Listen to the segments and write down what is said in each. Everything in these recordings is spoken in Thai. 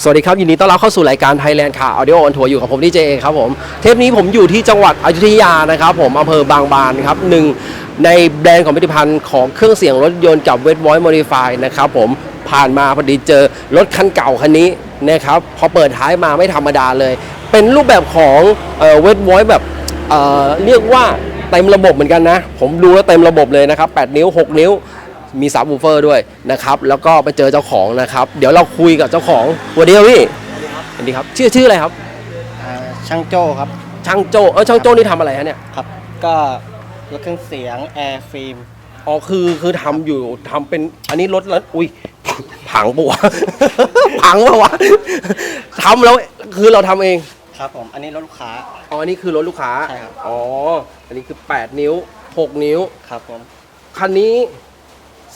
สวัสดีครับ ยินดีต้อนรับเข้าสู่รายการ Thailand ค่ะ Audio on Tour อยู่กับผมดีเจเอครับผม เทปนี้ผมอยู่ที่จังหวัดอยุธยานะครับผมอำเภอบางบานครับหนึ่งในแบรนด์ของผลิตภัณฑ์ของเครื่องเสียงรถยนต์กับ w e t Voice Modify นะครับผมผ่านมาพอดีเจอรถคันเก่าคันนี้นะครับพอเปิดท้ายมาไม่ธรรมดาเลย เป็นรูปแบบของเอ่อ w e t Voice แบบเเรียกว่าเต็มระบบเหมือนกันนะ ผมดูแล้วเต็มระบบเลยนะครับ 8 นิ้ว 6 นิ้ว มีซับวูเฟอร์ด้วยนะครับ แล้วก็ไปเจอเจ้าของนะครับ เดี๋ยวเราคุยกับเจ้าของสวัสดีครับพี่สวัสดีครับชื่อชื่ออะไรครับ อ่าช่างโจ้ครับ ช่างโจ้เออช่างโจ้นี่ทำอะไรฮะเนี่ยครับ ก็รถเครื่องเสียงแอร์ฟิล์มอ๋อคือคือทำอยู่ทำเป็นอันนี้รถแล้วอุ้ยผังปะวะ ผังปะวะทำแล้วคือเราทำเองครับผม อันนี้รถลูกค้า อ๋ออันนี้คือรถลูกค้าใช่ครับ อ๋ออันนี้คือ 8 นิ้ว 6 นิ้ว ครับผม คันนี้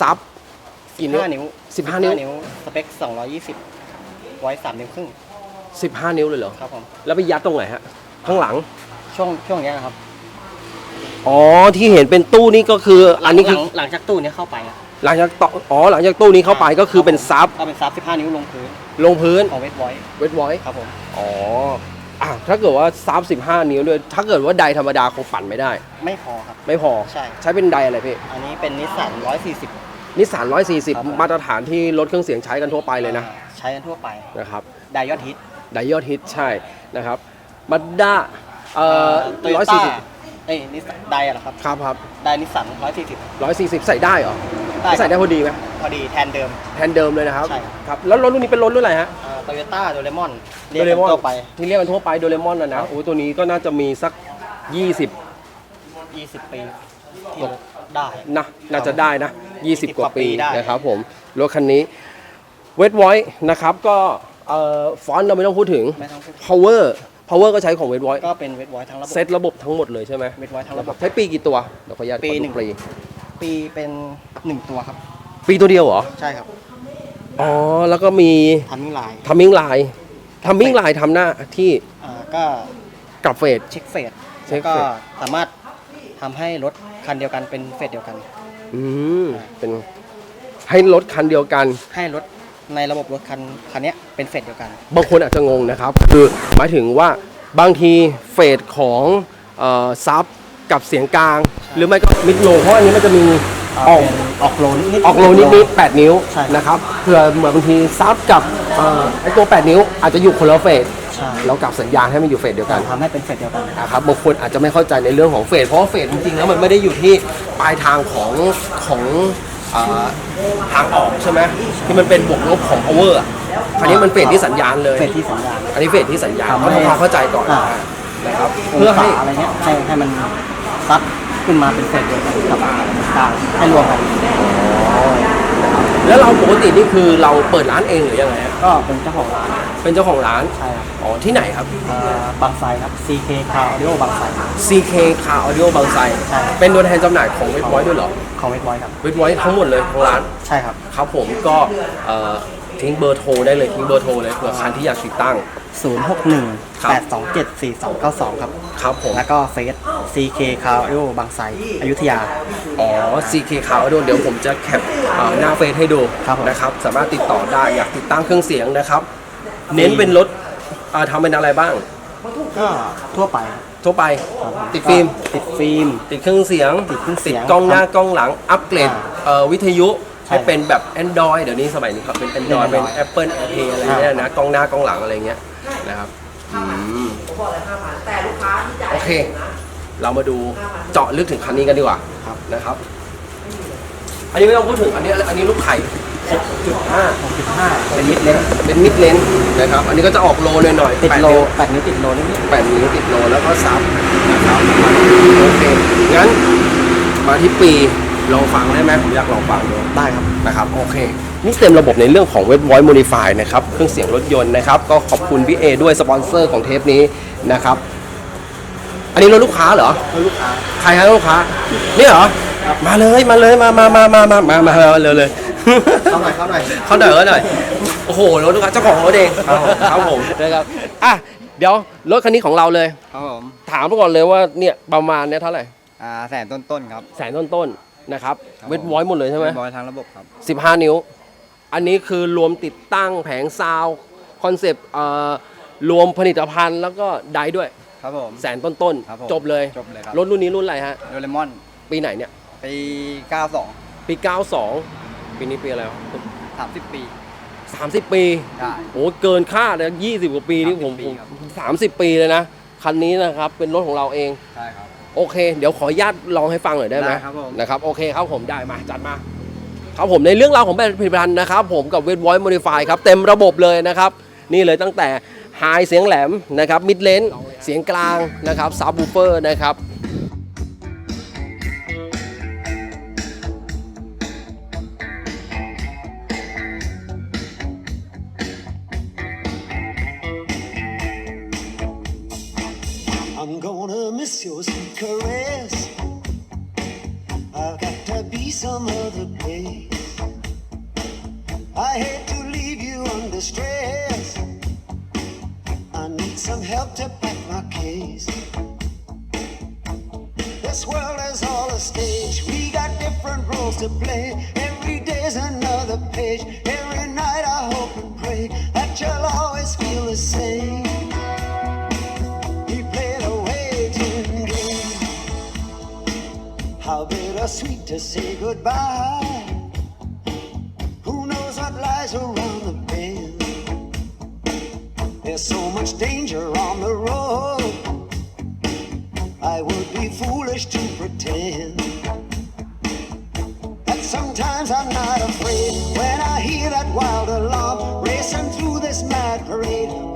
ซับกี่นิ้ว 15 นิ้ว15นิ้วนิ้ว สเปค 220 ไว้3นิ้วครึ่ง15 นิ้วเลยเหรอ ครับผม แล้วไปยัดตรงไหนฮะ ข้างหลัง ช่วงช่วงเนี้ยนะครับอ๋อ ที่เห็นเป็นตู้นี่ก็คือ อันนี้หคืลัองหลังจากตู้เนี้ยเข้าไปอะหลังจากต่ออ๋อ หลังจากตู้นี้เข้าไปก็คือเป็นซับก็เป็นซับ15 นิ้วลงพื้นลงพื้นของเวทไวท์เวทไวท์ครับผม อ๋อ อะถ้าเกิดว่าซับ15 นิ้วด้วยถ้าเกิดว่าไดธรรมดาคงปั่นไม่ได้ ไม่พอครับ ไม่พอใช่ ใช้เป็นไดอะไรพี่อันนี้เป็นนิสสัน140 นิสสันครับผม 140 มาตรฐานที่รถเครื่องเสียงใช้กันทั่วไปเลยนะอ่าใช้กันทั่วไปนะครับไดยอดฮิต ไดยอดฮิตใช่นะครับมาด้าเอ่อโตโยต้า140เอ้ยนิสสันไดอะเหรอครับครับครับไดนิสสัน140 140ใส่ได้เหรอได้ใส่ได้พอดีไหมพอดีแทนเดิม แทนเดิมเลยนะครับใช่ ครับครับแล้วรถรุ่นนี้เป็นรถรุ่นอะไรฮะ โตโยต้าโดเรมอนเรียโดกเรกันมอนทั่วไป ที่เรียกกันทั่วไปโดเรมอนนะครันะบโอ้ตัวนี้ก็น่าจะมีสัก 20 20 ปีที่ได้ นะ น่าจะได้นะ 20กว่าปีกว่าปีได้ นะครับผม รถคันนี้เวทไวท์นะครับก็เอ่อฟอนต์เราไม่ต้องพูดถึง ไม่ต้องพูด power power ก็ใช้ของเวทไวท์ก็เป็นเวทไวท์ทั้งระบบ เซตระบบทั้งหมดเลยใช่ไหมเวทไวท์ทั้งระบบ ใช้ปีกี่ตัวเดี๋ยวขออนุญาตปีขอดูหนึ่ง ปี ปีเป็น 1 ตัวครับ ปีตัวเดียวเหรอ ใช่ครับ อ๋อแล้วก็มีทันมิ่งไลน์ทัมมิ่งไลน์ทัมมิ่งไลน์ทำหน้าที่อ่าก็กับเฟส เช็คเฟสเช็แล้วคก็เฟสสามารถทำให้รถคันเดียวกันเป็นเฟสเดียวกัน อืมเป็นให้รถคันเดียวกัน ให้รถในระบบรถคันคันเนี้ยเป็นเฟสเดียวกันบางคนอาจจะงงนะครับ คือหมายถึงว่าบางทีเฟสของเอ่อซับกับเสียงกลาง หรือไม่ก็มิดโลเพราะอันนี้มันจะมี ออกออกโลนิดๆ ออกโลนิดนิดๆ8นิ้วใช่นะครับเผื่อเหมือนบางทีซับกับเอ่อไอตัว 8 นิ้ว อาจจะอยู่คนละเฟสใช่ เรากลับสัญญาณให้มันอยู่เฟสเดียวกันทำให้เป็นเฟสเดียวกันนะครับบางคนอาจจะไม่เข้าใจในเรื่องของเฟสเพราะว่าเฟสจริงๆแล้วมันไม่ได้อยู่ที่ปลายทางของของเอ่อทางออกใช่ไหมที่มันเป็นบวกลบของ power อะอันนี้มันเฟสที่สัญญาณเลย เฟสที่สัญญาณ อันนี้เฟสที่สัญญาณทำให้ต้องทำความเข้าใจก่อนอ่า นะครับองเพื่อศาให้อะไรเงี้ยให้ให้มันซับ ขึ้นมาเป็นเฟสเดียวกันกับกลางให้รวมกันแล้วเราปกตินี่คือเราเปิดร้านเองหรือยังไงฮะก็เป็นเจ้าของร้านเป็นเจ้าของร้านใช่ครับอ๋อที่ไหนครับ เอ่อบางไทรครับ CK Car Audio บางไทร CK Car Audio บางไทรใช่ เป็นตัวแทนจำหน่ายของเว็บไวท์ด้วยเหรอของเวทไวท์ครับ เว็บไวท์ทั้งหมดเลยของร้าน ใช่ครับ ครับผมก็เอ่อ ทิ้งเบอร์โทรได้เลยทิ้งเบอร์โทรเลยเผื่อใครที่อยากติดตั้ง 061ครับ827 4292 ครับ ครับผม แล้วก็เฟซ CK Car Audio บางไทรอยุธยา อ๋อ CK Car Audio เดี๋ยวผมจะแคปเอ่อหน้าเฟซให้ดูครับผม นะครับ สามารถติดต่อได้อยากติดตั้งเครื่องเสียงนะครับ เน้นเป็นรถเอ่อทำเป็นอะไรบ้าง ก็ทั่วไปทั่วไปครับติดฟิล์มก็ติดฟิล์ม ติดเครื่องเสียงติดเครื่องเสียงกล้องหน้ากล้องหลัง อัปเกรดอ่า เอ่อวิทยุ ใช่ให้เป็นแบบ Android เดี๋ยวนี้สมัยนี้ครับเป็น Android เป็เป็นน Apple AirPlay อะไรเงี้ยนะกล้องหน้ากล้องหลังอะไรเงี้ยนะครับอืมโอเค เรามาดูเจาะลึกถึงคันนี้กันดีกว่าครับ นะครับ อันนี้ไม่ต้องพูดถึงอันนี้อันนี้ลูกไข่6.5 6.5เป็นมิดเลนเป็นมิดเลนนะครับ อันนี้ก็จะออกโลหน่อยๆติดแปโลนิ้ว8นิ้วติดโลนิดแปดนิ้วติดโลแล้วก็ซับนะครับโอเคงั้นมาที่ปี ลองฟังได้ไหมผมอยากลองฟังดูๆได้ครับ นะครับ โอเค นี่เต็มระบบในเรื่องของเว็บ Voice Modify นะครับ เครื่องเสียงรถยนต์นะครับ ก็ขอบคุณพี่เอด้วยสปอนเซอร์ของเทปนี้นะครับ อันนี้รถลูกค้าเหรอลูกค้า ใครฮะลูกค้า นี่เหรอ มาเลยมาเลยมามามามามามามามาเลยเลยเข้าหน่อยเข้าหน่อยเขาหน่อยเขาหน่อย โอ้โหรถลูกค้าเจ้าของรถเองครับผมครับผมนะครับ อะเดี๋ยวรถคันนี้ของเราเลย ครับผม ถามไปก่อนเลยว่าเนี่ยประมาณเนี่ยเท่าไหร่ อ่าแสนต้นๆครับ แสนต้นๆ นะครับครับเวทวอยหมดเลยใช่ไหมบอยทางระบบครับ 15 นิ้ว อันนี้คือรวมติดตั้งแผงซาวด์คอนเซปต์เอ่อรวมผลิตภัณฑ์แล้วก็ไดด้วยครับผมแสนต้นครับผมๆจบเลยจบเลยครับรถรุ่นนี้รุ่นอะไรฮะโดเรมอนปีไหนเนี่ยปี 92 ปี 92 ปีนี้ปีอะไรวะ30ปี 30 ปีได้โอ้เกินคาดเลย20 กว่าปีนี่ผม30ปีผมครับสามสิบปีเลยนะ คันนี้นะครับเป็นรถของเราเองใช่ครับ โอเค เดี๋ยวขออนุญาตลองให้ฟังหน่อยได้ไหมได้ครับผม นะครับโอเคครับผมได้มาจัดมา ครับผมในเรื่องราวของแบรนด์ผลิตภัณฑ์นะครับ ผมกับเวท Voice Modify ครับเต็มระบบเลยนะครับ นี่เลยตั้งแต่ไฮเสียงแหลมนะครับมิดเลนเสียงกลางนะครับซับบูเฟอร์นะครับ I hate to leave you under stress. I need some help to pack my case. This world is all a stage. We got different roles to play. Every day's another page. Every night I hope and pray that you'll always feel the same. Bittersweet to say goodbye. Who knows what lies around the bend? There's so much danger on the road. I would be foolish to pretend that sometimes I'm not afraid when I hear that wild alarm racing through this mad parade.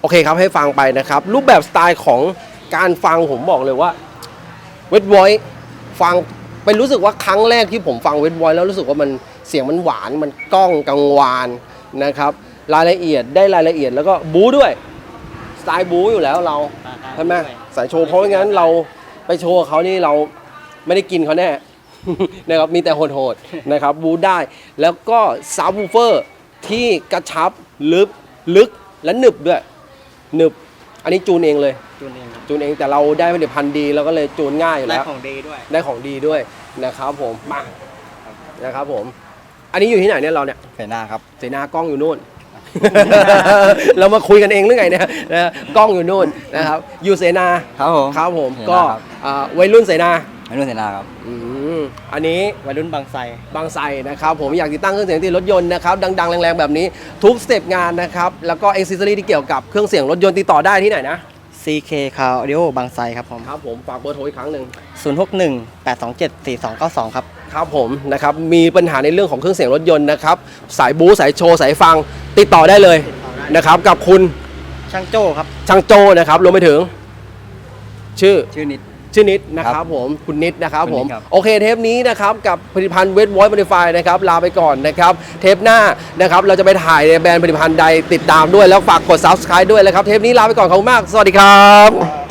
โอเคครับให้ฟังไปนะครับ รูปแบบสไตล์ของการฟังผมบอกเลยว่าเวท o อยฟังเป็นรู้สึกว่าครั้งแรกที่ผมฟังเวท o อยแล้วรู้สึกว่ามันเสียงมันหวานมันก้องกังวานนะครับ รายละเอียดได้รายละเอียดแล้วก็บู๊ด้วยสไตล์บู๊อยู่แล้วเราใช่ไหมสายโชว์เพราะไม่งั้นเราไปโชว์เขานี่เราไม่ได้กินเขาแน่นะครับมีแต่โหดๆนะครับบู๊ได้แล้วก็ซับวูเฟอร์ที่กระชับลึกลึกและหนึบด้วยหนึบอันนี้จูนเองเลยจูนเองครับจูนเองแต่เราได้ผลิตภัณฑ์ดีเราก็เลยจูนง่ายอยู่ได้แล้วของดีด้วยได้ของดีด้วยนะครับผมมานะครับผม อันนี้อยู่ที่ไหนเนี่ยเราเนี่ยเฟน่าครับเสนากล้องอยู่นู่น เรามาคุยกันเองหรือไงเนี่ยนะกล้องอยู่นู่นนะครับอยู่เสนาครับผม ครับผมเสนาก็ครับอ่าวัยรุ่นเสนาไม่รู้เฟน่าครับ อืมอันนี้ วัยรุ่นบางไทร บางไทรนะครับผมอยากติดตั้งเครื่องเสียงที่รถยนต์นะครับ ดังๆ แรงๆ แบบนี้ทุกสเต็ปงานนะครับ แล้วก็เอ็กซิสซอรี่ที่เกี่ยวกับเครื่องเสียงรถยนต์ติดต่อได้ที่ไหนนะ CK Car Audio บางไทรครับผม ครับผมฝากเบอร์โทรอีกครั้งหนึ่ง 061 827 4292 ครับ ครับผมนะครับมีปัญหาในเรื่องของเครื่องเสียงรถยนต์นะครับ สายบู๊สายโชว์ สายฟังติดต่อได้เลยนะครับกับคุณช่างโจ้ครับ ช่างโจนะครับรวมไปถึง ชื่อ ชื่อนิด ชื่อนิดนะคครัรับบผมคุณนิดนะครับคุณผนิมดครับ โอเคเทปนี้นะครับกับผลิตภัณฑ์เวทวอยซ์บริฟายนะครับลาไปก่อนนะครับเทปหน้านะครับเราจะไปถ่ายในแบรนด์ผลิตภัณฑ์ใดติดตามด้วยแล้วฝากกด subscribe ด้วยนะครับเทปนี้ลาไปก่อนขอบคุณมาก สวัสดีครับ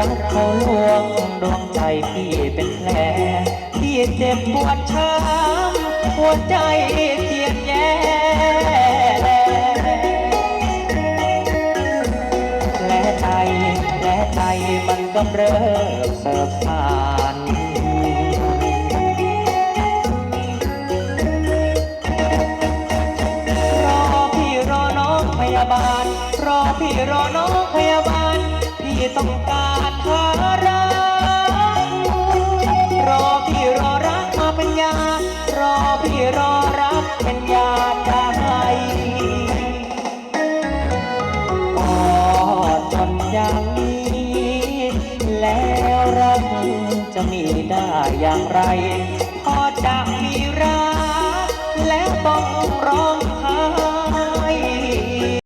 รักเขาลวงดวงใจพี่เป็นแผลพี่เจ็บปวดช้ำหัวใจเจียดแย่และใจและใจมันกำเริบเสิบสานรอพี่าบาล รอพี่รอน้องพยาบาล พี่ต้องการ อย่างไร